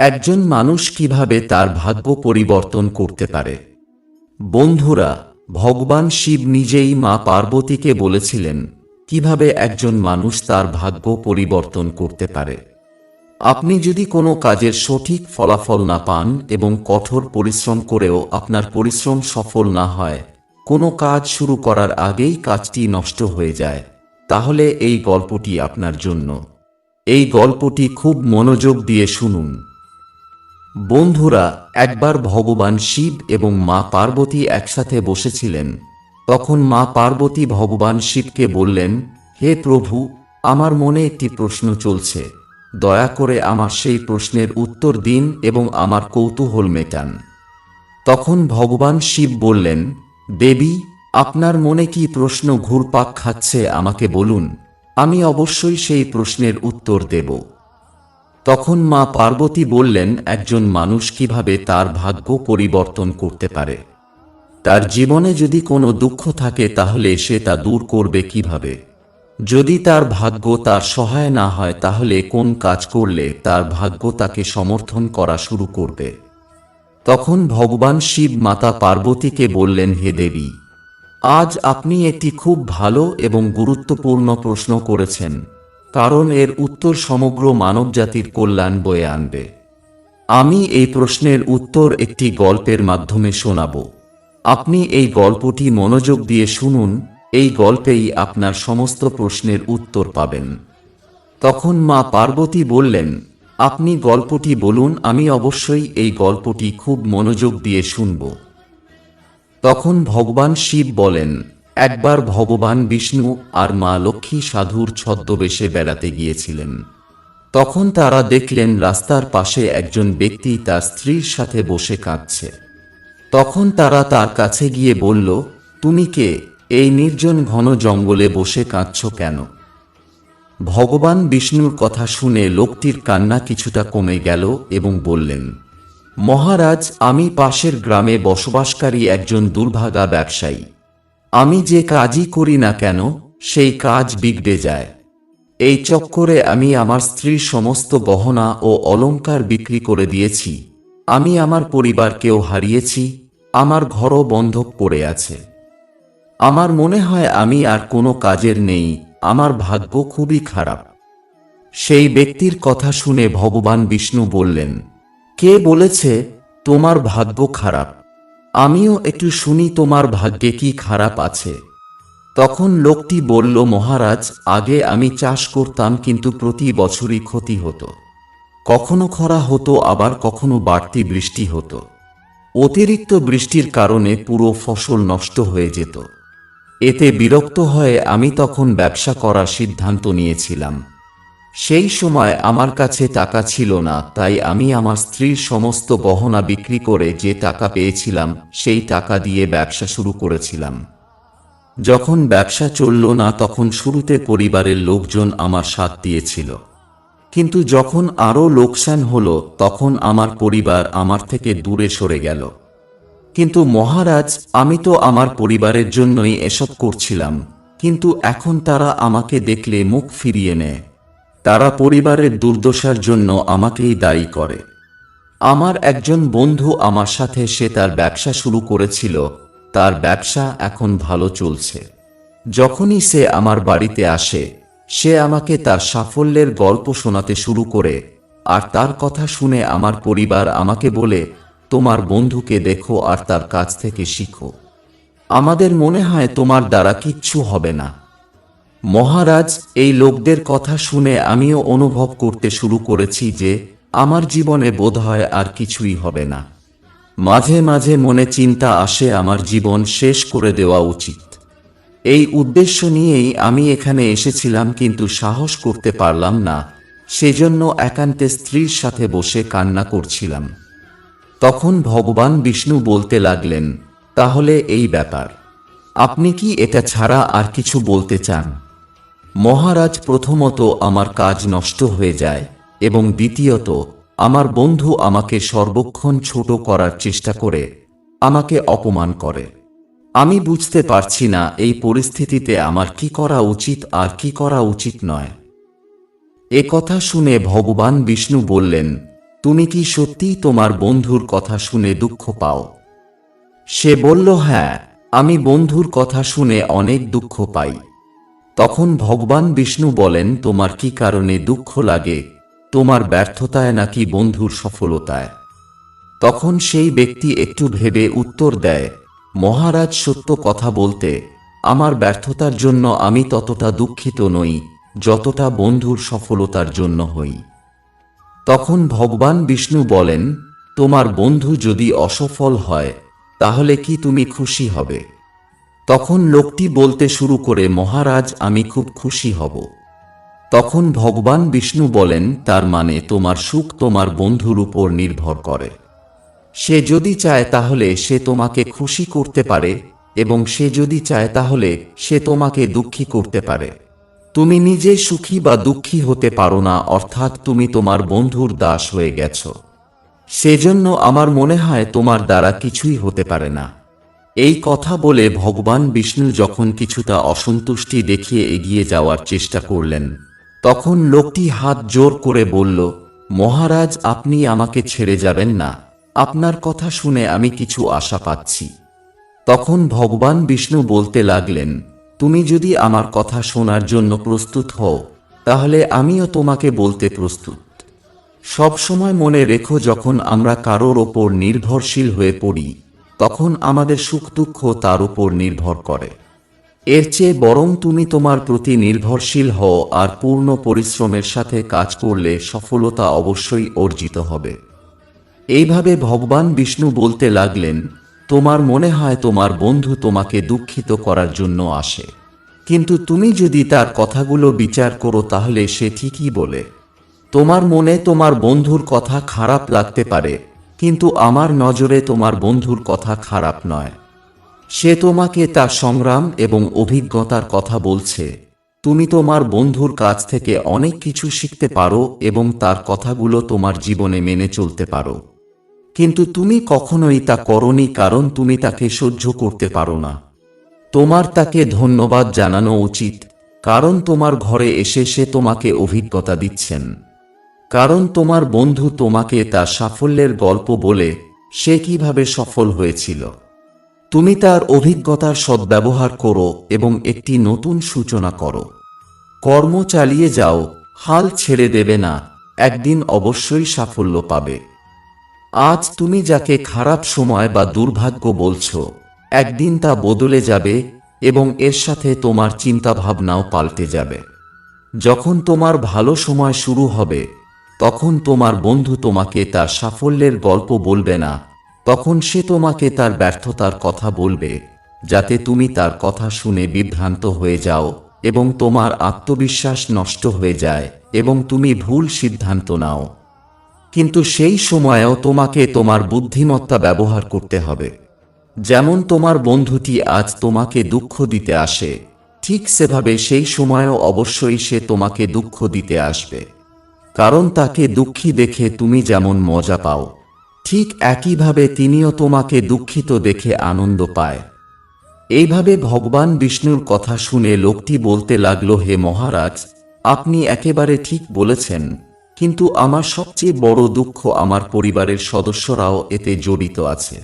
একজন মানুষ কীভাবে তার ভাগ্য পরিবর্তন করতে পারে? বন্ধুরা, ভগবান শিব নিজেই মা পার্বতীকে বলেছিলেন, কীভাবে একজন মানুষ তার ভাগ্য পরিবর্তন করতে পারে? আপনি যদি কোনো কাজের সঠিক ফলাফল না পান এবং কঠোর পরিশ্রম করেও আপনার পরিশ্রম সফল না হয়, কোনো কাজ শুরু করার আগেই কাজটি নষ্ট হয়ে যায়, তাহলে এই গল্পটি আপনার জন্য। এই গল্পটি খুব মনোযোগ দিয়ে শুনুন। বন্ধুরা, একবার ভগবান শিব এবং মা পার্বতী একসাথে বসেছিলেন। তখন মা পার্বতী ভগবান শিবকে বললেন, হে প্রভু, আমার মনে একটি প্রশ্ন চলছে। দয়া করে আমার সেই প্রশ্নের উত্তর দিন এবং আমার কৌতূহল মেটান। তখন ভগবান শিব বললেন, দেবী, আপনার মনে কি প্রশ্ন ঘুরপাক খাচ্ছে আমাকে বলুন। আমি অবশ্যই সেই প্রশ্নের উত্তর দেব। তখন মা পার্বতী বললেন, একজন মানুষ কীভাবে তার ভাগ্য পরিবর্তন করতে পারে? তার জীবনে যদি কোনো দুঃখ থাকে, তাহলে সে তা দূর করবে কীভাবে? যদি তার ভাগ্য তার সহায় না হয়, তাহলে কোন কাজ করলে তার ভাগ্য তাকে সমর্থন করা শুরু করবে? তখন ভগবান শিব মাতা পার্বতীকে বললেন, হে দেবী, আজ আপনি একটি খুব ভালো এবং গুরুত্বপূর্ণ প্রশ্ন করেছেন। কারণ এর উত্তর সমগ্র মানবজাতির কল্যাণ বয়ে আনবে। আমি এই প্রশ্নের উত্তর একটি গল্পের মাধ্যমে শোনাব। আপনি এই গল্পটি মনোযোগ দিয়ে শুনুন, এই গল্পেই আপনার সমস্ত প্রশ্নের উত্তর পাবেন। তখন মা পার্বতী বললেন, আপনি গল্পটি বলুন, আমি অবশ্যই এই গল্পটি খুব মনোযোগ দিয়ে শুনব। তখন ভগবান শিব বলেন একবার ভগবান বিষ্ণু আর মা লক্ষ্মী সাধুর ছদ্মবেশে বেড়াতে গিয়েছিলেন। তখন তারা দেখলেন রাস্তার পাশে একজন ব্যক্তি তার স্ত্রীর সাথে বসে কাঁদছে। তখন তারা তার কাছে গিয়ে বলল, তুমি কে? এই নির্জন ঘন জঙ্গলে বসে কাঁদছ কেন? ভগবান বিষ্ণুর কথা শুনে লোকটির কান্না কিছুটা কমে গেল এবং বললেন, মহারাজ, আমি পাশের গ্রামে বসবাসকারী একজন দুর্ভাগা ব্যবসায়ী। আমি যে কাজই করি না কেন, সেই কাজ বিগড়ে যায়। এই চক্করে আমি আমার স্ত্রীর সমস্ত গহনা ও অলংকার বিক্রি করে দিয়েছি। আমি আমার পরিবারকেও হারিয়েছি, আমার ঘরও বন্ধক পড়ে আছে। আমার মনে হয় আমি আর কোনো কাজের নেই, আমার ভাগ্য খুবই খারাপ। সেই ব্যক্তির কথা শুনে ভগবান বিষ্ণু বললেন, কে বলেছে, তোমার ভাগ্য খারাপ? আমিও একটু শুনি তোমার ভাগ্যে কি খারাপ আছে। তখন লোকটি বলল, মহারাজ, আগে আমি চাষ করতাম, কিন্তু প্রতি বছরই ক্ষতি হতো। কখনো খরা হতো, আবার কখনো বাড়তি বৃষ্টি হতো। অতিরিক্ত বৃষ্টির কারণে পুরো ফসল নষ্ট হয়ে যেত। এতে বিরক্ত হয়ে আমি তখন ব্যবসা করার সিদ্ধান্ত নিয়েছিলাম। সেই সময় আমার কাছে টাকা ছিল না, তাই আমি আমার স্ত্রীর সমস্ত গহনা বিক্রি করে যে টাকা পেয়েছিলাম, সেই টাকা দিয়ে ব্যবসা শুরু করেছিলাম। যখন ব্যবসা চলল না, তখন শুরুতে পরিবারের লোকজন আমার সাথ দিয়েছিল। কিন্তু যখন আরও লোকসান হলো, তখন আমার পরিবার আমার থেকে দূরে সরে গেল। কিন্তু মহারাজ, আমি তো আমার পরিবারের জন্যই এসব করছিলাম, কিন্তু এখন তারা আমাকে দেখলে মুখ ফিরিয়ে নেয়। তারা পরিবারের দুর্দশার জন্য আমাকেই দায়ী করে। আমার একজন বন্ধু আমার সাথে সে তার ব্যবসা শুরু করেছিল, তার ব্যবসা এখন ভালো চলছে। যখনই সে আমার বাড়িতে আসে, সে আমাকে তার সাফল্যের গল্প শোনাতে শুরু করে, আর তার কথা শুনে আমার পরিবার আমাকে বলে, তোমার বন্ধুকে দেখো আর তার কাছ থেকে শিখো। আমাদের মনে হয় তোমার দ্বারা কিচ্ছু হবে না। মহারাজ, এই লোকদের কথা শুনে আমিও অনুভব করতে শুরু করেছি যে আমার জীবনে বোধহয় আর কিছুই হবে না। মাঝে মাঝে মনে চিন্তা আসে আমার জীবন শেষ করে দেওয়া উচিত। এই উদ্দেশ্য নিয়েই আমি এখানে এসেছিলাম কিন্তু সাহস করতে পারলাম না, সেজন্য একান্তে স্ত্রীর সাথে বসে কান্না করছিলাম। তখন ভগবান বিষ্ণু বলতে লাগলেন, তাহলে এই ব্যাপার। আপনি কি এটা ছাড়া আর কিছু বলতে চান? মহারাজ প্রথমত আমার কাজ নষ্ট হয়ে যায় এবং দ্বিতীয়ত, আমার বন্ধু আমাকে সর্বক্ষণ ছোট করার চেষ্টা করে, আমাকে অপমান করে। আমি বুঝতে পারছি না এই পরিস্থিতিতে আমার কি করা উচিত আর কি করা উচিত নয়। এ কথা শুনে ভগবান বিষ্ণু বললেন, তুমি কি সত্যিই তোমার বন্ধুর কথা শুনে দুঃখ পাও? সে বলল হ্যাঁ আমি বন্ধুর কথা শুনে অনেক দুঃখ পাই। তখন ভগবান বিষ্ণু বলেন, তোমার কি কারণে দুঃখ লাগে? তোমার ব্যর্থতায় নাকি বন্ধুর সফলতায়? তখন সেই ব্যক্তি একটু ভেবে উত্তর দেয়, মহারাজ সত্য কথা বলতে, আমার ব্যর্থতার জন্য আমি ততটা দুঃখিত নই, যতটা বন্ধুর সফলতার জন্য হই। তখন ভগবান বিষ্ণু বলেন, তোমার বন্ধু যদি অসফল হয়, তাহলে কি তুমি খুশি হবে? তখন লোকটি বলতে শুরু করে, মহারাজ, আমি খুব খুশি হব। তখন ভগবান বিষ্ণু বলেন, তার মানে তোমার সুখ তোমার বন্ধুর উপর নির্ভর করে। সে যদি চায় তাহলে সে তোমাকে খুশি করতে পারে এবং সে যদি চায় তাহলে সে তোমাকে দুঃখী করতে পারে। তুমি নিজে সুখী বা দুঃখী হতে পারো না, অর্থাৎ তুমি তোমার বন্ধুর দাস হয়ে গেছ। সেজন্য আমার মনে হয় তোমার দ্বারা কিছুই হতে পারে না। এই কথা বলে ভগবান বিষ্ণু যখন কিছুটা অসন্তুষ্টি দেখিয়ে এগিয়ে যাওয়ার চেষ্টা করলেন, তখন লোকটি হাত জোর করে বলল, মহারাজ, আপনি আমাকে ছেড়ে যাবেন না। আপনার কথা শুনে আমি কিছু আশা পাচ্ছি। তখন ভগবান বিষ্ণু বলতে লাগলেন, তুমি যদি আমার কথা শোনার জন্য প্রস্তুত হও, তাহলে আমিও তোমাকে বলতে প্রস্তুত। সব সময় মনে রেখো যখন আমরা কারোর ওপর নির্ভরশীল হয়ে পড়ি। তখন আমাদের সুখ দুঃখ তার উপর নির্ভর করে। এর চেয়ে বরং তুমি তোমার প্রতি নির্ভরশীল হও আর পূর্ণ পরিশ্রমের সাথে কাজ করলে সফলতা অবশ্যই অর্জিত হবে। এইভাবে ভগবান বিষ্ণু বলতে লাগলেন, তোমার মনে হয় তোমার বন্ধু তোমাকে দুঃখিত করার জন্য আসে। কিন্তু তুমি যদি তার কথাগুলো বিচার করো তাহলে সে ঠিকই বলে, তোমার মনে তোমার বন্ধুর কথা খারাপ লাগতে পারে কিন্তু আমার নজরে তোমার বন্ধুর কথা খারাপ নয়। সে তোমাকে তার সংগ্রাম এবং অভিজ্ঞতার কথা বলছে। তুমি তোমার বন্ধুর কাছ থেকে অনেক কিছু শিখতে পারো এবং তার কথাগুলো তোমার জীবনে মেনে চলতে পারো। কিন্তু তুমি কখনোই তা করনি কারণ তুমি তাকে সহ্য করতে পারো না। তোমার তাকে ধন্যবাদ জানানো উচিত, কারণ তোমার ঘরে এসে সে তোমাকে অভিজ্ঞতা দিচ্ছেন। কারণ তোমার বন্ধু তোমাকে তার সাফল্যের গল্প বলে সে কীভাবে সফল হয়েছিল। তুমি তার অভিজ্ঞতার সদ্ব্যবহার করো এবং একটি নতুন সূচনা করো। কর্ম চালিয়ে যাও, হাল ছেড়ে দেবে না, একদিন অবশ্যই সাফল্য পাবে। আজ তুমি যাকে খারাপ সময় বা দুর্ভাগ্য বলছ, একদিন তা বদলে যাবে এবং এর সাথে তোমার চিন্তাভাবনাও পাল্টে যাবে। যখন তোমার ভালো সময় শুরু হবে তখন তোমার বন্ধু তোমাকে তার সাফল্যের গল্প বলবে না। তখন সে তোমাকে তার ব্যর্থতার কথা বলবে, যাতে তুমি তার কথা শুনে বিভ্রান্ত হয়ে যাও এবং তোমার আত্মবিশ্বাস নষ্ট হয়ে যায় এবং তুমি ভুল সিদ্ধান্ত নাও। কিন্তু সেই সময়েও তোমাকে তোমার বুদ্ধিমত্তা ব্যবহার করতে হবে। যেমন তোমার বন্ধুটি আজ তোমাকে দুঃখ দিতে আসে, ঠিক সেভাবে সেই সময়েও অবশ্যই সে তোমাকে দুঃখ দিতে আসবে। কারণ তাকে দুঃখী দেখে তুমি যেমন মজা পাও, ঠিক একইভাবে তিনিও তোমাকে দুঃখিত দেখে আনন্দ পায়। এইভাবে ভগবান বিষ্ণুর কথা শুনে লোকটি বলতে লাগল, হে মহারাজ, আপনি একেবারে ঠিক বলেছেন, কিন্তু আমার সবচেয়ে বড় দুঃখ আমার পরিবারের সদস্যরাও এতে জড়িত আছে।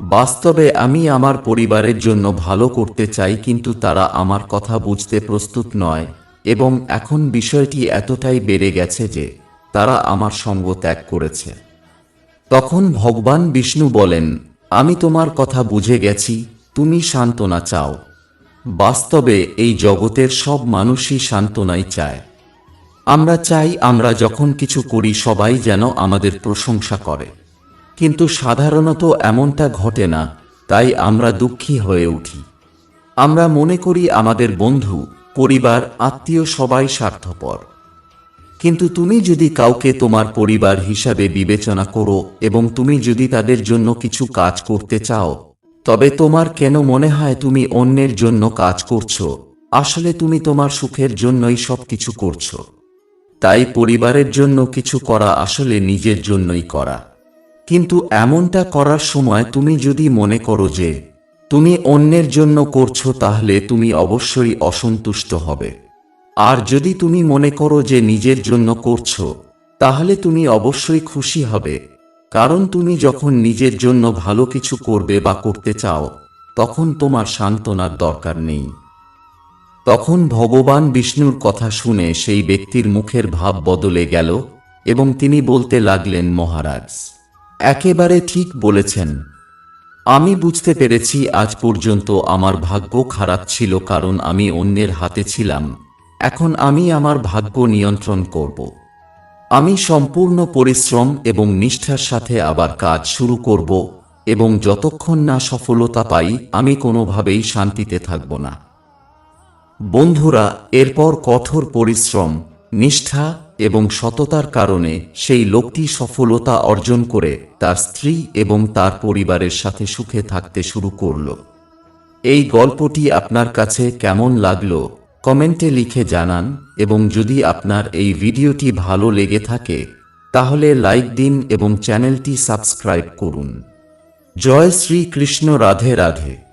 বাস্তবে আমি আমার পরিবারের জন্য ভালো করতে চাই, কিন্তু তারা আমার কথা বুঝতে প্রস্তুত নয়। এবং এখন বিষয়টি এতটাই বেড়ে গেছে যে তারা আমার সঙ্গ ত্যাগ করেছে। তখন ভগবান বিষ্ণু বলেন, আমি তোমার কথা বুঝে গেছি, তুমি সান্ত্বনা চাও। বাস্তবে এই জগতের সব মানুষই সান্ত্বনাই চায়। আমরা চাই আমরা যখন কিছু করি সবাই যেন আমাদের প্রশংসা করে। কিন্তু সাধারণত এমনটা ঘটে না, তাই আমরা দুঃখী হয়ে উঠি। আমরা মনে করি আমাদের বন্ধু পরিবার, আত্মীয় সবাই স্বার্থপর। কিন্তু তুমি যদি কাউকে তোমার পরিবার হিসাবে বিবেচনা করো এবং তুমি যদি তাদের জন্য কিছু কাজ করতে চাও, তবে তোমার কেন মনে হয় তুমি অন্যের জন্য কাজ করছ? আসলে তুমি তোমার সুখের জন্যই সব কিছু করছ। তাই পরিবারের জন্য কিছু করা আসলে নিজের জন্যই করা। কিন্তু এমনটা করার সময় তুমি যদি মনে করো যে তুমি অন্যের জন্য করছ তাহলে তুমি অবশ্যই অসন্তুষ্ট হবে। আর যদি তুমি মনে করো যে নিজের জন্য করছ, তাহলে তুমি অবশ্যই খুশি হবে। কারণ তুমি যখন নিজের জন্য ভালো কিছু করবে বা করতে চাও, তখন তোমার সান্ত্বনার দরকার নেই। তখন ভগবান বিষ্ণুর কথা শুনে সেই ব্যক্তির মুখের ভাব বদলে গেল এবং তিনি বলতে লাগলেন, মহারাজ, একেবারে ঠিক বলেছেন। আমি বুঝতে পেরেছি আজ পর্যন্ত আমার ভাগ্য খারাপ ছিল কারণ আমি অন্যের হাতে ছিলাম। এখন আমি আমার ভাগ্য নিয়ন্ত্রণ করব। আমি সম্পূর্ণ পরিশ্রম এবং নিষ্ঠার সাথে আবার কাজ শুরু করব এবং যতক্ষণ না সফলতা পাই, আমি কোনোভাবেই শান্তিতে থাকব না। বন্ধুরা, এরপর কঠোর পরিশ্রম, নিষ্ঠা এবং সততার কারণে সেই লোকটি সফলতা অর্জন করে তার স্ত্রী এবং তার পরিবারের সাথে সুখে থাকতে শুরু করল। এই গল্পটি আপনার কাছে কেমন লাগল, কমেন্টে লিখে জানান এবং যদি আপনার এই ভিডিওটি ভালো লেগে থাকে, তাহলে লাইক দিন এবং চ্যানেলটি সাবস্ক্রাইব করুন। জয় শ্রী কৃষ্ণ রাধে রাধে।